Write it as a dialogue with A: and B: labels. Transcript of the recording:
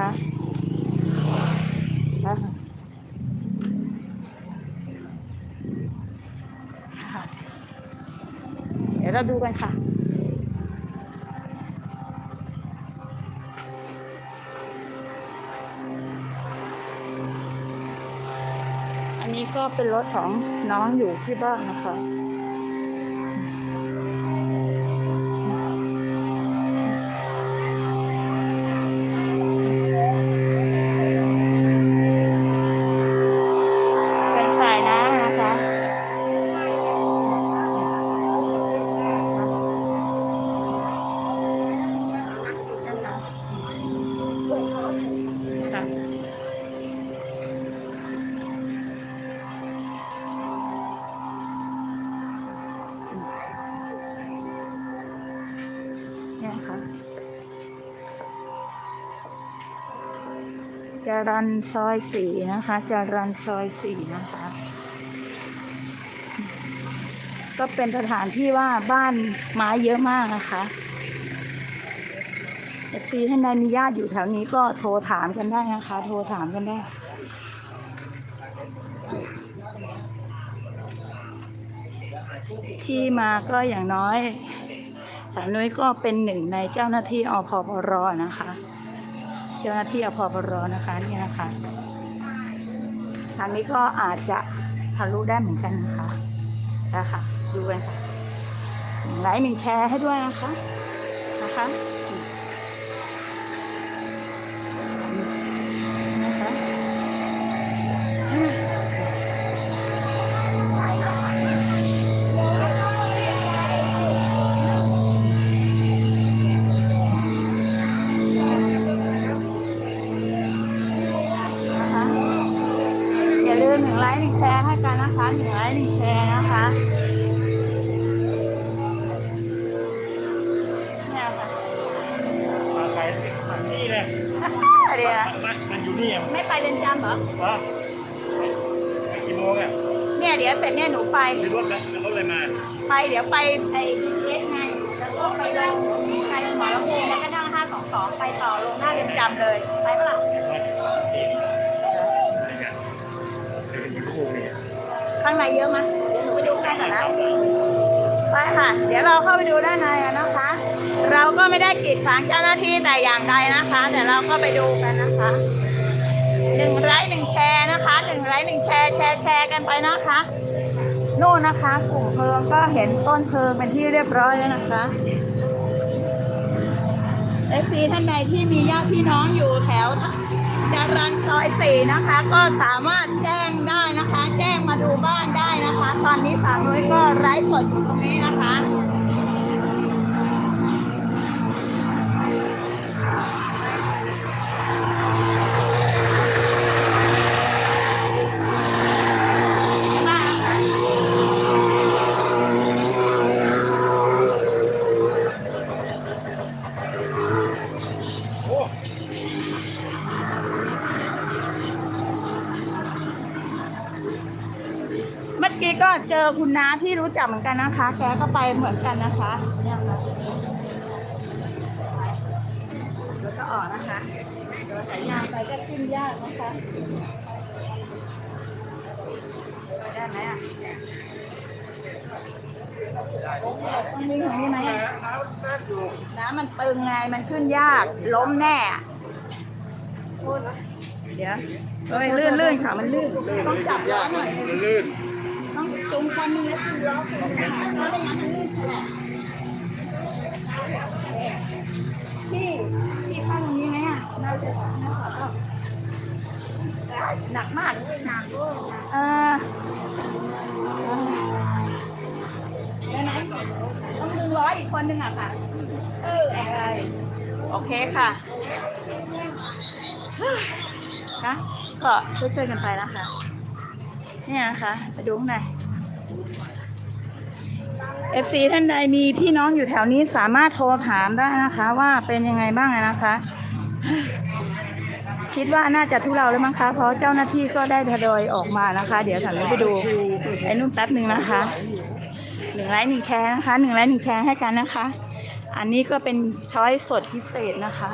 A: นะคะอะค่ะเดี๋ยวเราดูกันค่ะอันนี้ก็เป็นรถของน้องอยู่ที่บ้านนะคะ เนี่ยค่ะจรันซอยสี่นะคะจรันซอยสี่นะคะ ก็เป็นสถานที่ว่าบ้านไม้เยอะมากนะคะเอฟซีท่านใดมีญาติอยู่แถวนี้ก็โทรถามกันได้นะคะ โทรถามกันได้ที่มาก็อย่างน้อย สาวนุ้ยก็เป็นหนึ่งในเจ้าหน้าที่อพปรนะคะ เจ้าหน้าที่อพปรนะคะนี่นะคะทางนี้ก็อาจจะทะลุได้เหมือนกันนะคะนะคะดูกันค่ะหนึ่งไลค์หนึ่งแชร์ให้ด้วยนะคะนะคะ หนึ่งไลค์หนึ่งแชร์ให้กันนะคะหนึ่งไลค์หนึ่งแชร์นะคะเนี่ยค่ะ
B: มาใครมันนี่เลย
A: เดี๋ยวนะ
B: มันมันอยู่นี่อะ
A: ไม่ไปเรียนจำเหรอ
B: วะไปกี่โมงอะ
A: เนี่ยเดี๋ยวเสร็จเนี่ยหนูไป
B: มีรถไหมมีรถอะไรมา
A: ไปเดี๋ยวไปไอ้เล็กไงแล้วก็ไปลงไปหมอละมูแล้วก็นั่งห้าสองสองไปต่อลงหน้าเรือนจำเลย ไปปะล่ะ ข้างในเยอะไหมเดี๋ยวหนูไปดูข้างในก่อนนะไปค่ะ เดี๋ยวเราเข้าไปดูด้านในกันนะคะ เราก็ไม่ได้กีดขวางเจ้าหน้าที่แต่อย่างใดนะคะ แต่เราก็ไปดูกันนะคะหนึ่งไลค์หนึ่งแชร์นะคะหนึ่งไลค์หนึ่งแชร์แชร์แชร์กันไปนะคะนู่นนะคะกลุ่มเพลิงก็เห็นต้นเพลิงเป็นที่เรียบร้อยแล้วนะคะเอฟซีท่านใดที่มีญาติพี่น้องอยู่แถว จรันซอยสี่นะคะ ก็สามารถแจ้งได้นะคะ แจ้งมาดูบ้านได้นะคะ ตอนนี้สามนุ้ยก็ไร้สดอยู่ตรงนี้นะคะ มื่อกี้ก็เจอคุณน้าที่รู้จักเหมือนกันนะคะ แกก็ไปเหมือนกันนะคะเนี่ยค่ะแล้วก็ออกนะคะเดี๋ยวสายยางไปก็ขึ้นยากนะคะไปได้ไหมอะมันมีของนี่ไหมน้ำมันตึงไงมันขึ้นยาก ล้มแน่เดี๋ยวเฮ้ยลื่นลื่นค่ะ มันลื่น ต้องจับล้อหน่อย
B: ลื่น
A: ต้องจุงคันนึงแล้วจุงล้อขึ้นมาเพราะไม่งั้นมันลื่นแฉลบพี่พี่ข้างตรงนี้ไหมอะน่าจะน่าขอโทษหนักมากหนักด้วยเออเดี๋ยวนะต้องดึงล้อยอีกคนนึงอะค่ะ เอออะไรโอเคค่ะนะก็ช่วยๆกันไปนะคะ เนี่ยนะคะไปดูข้างใน FC ท่านใดมีพี่น้องอยู่แถวนี้สามารถโทรถามได้นะคะ ว่าเป็นยังไงบ้างนะคะ คิดว่าน่าจะทุเลาแล้วมั้งคะเพราะเจ้าหน้าที่ก็ได้ทยอยออกมานะคะ เดี๋ยวถันไปดูไอ้นุ่นแป๊บหนึ่งนะคะหนึ่งไลค์หนึ่งแชร์นะคะหนึ่งไลค์หนึ่งแชร์ให้กันนะคะ อันนี้ก็เป็นช้อยสดพิเศษนะคะ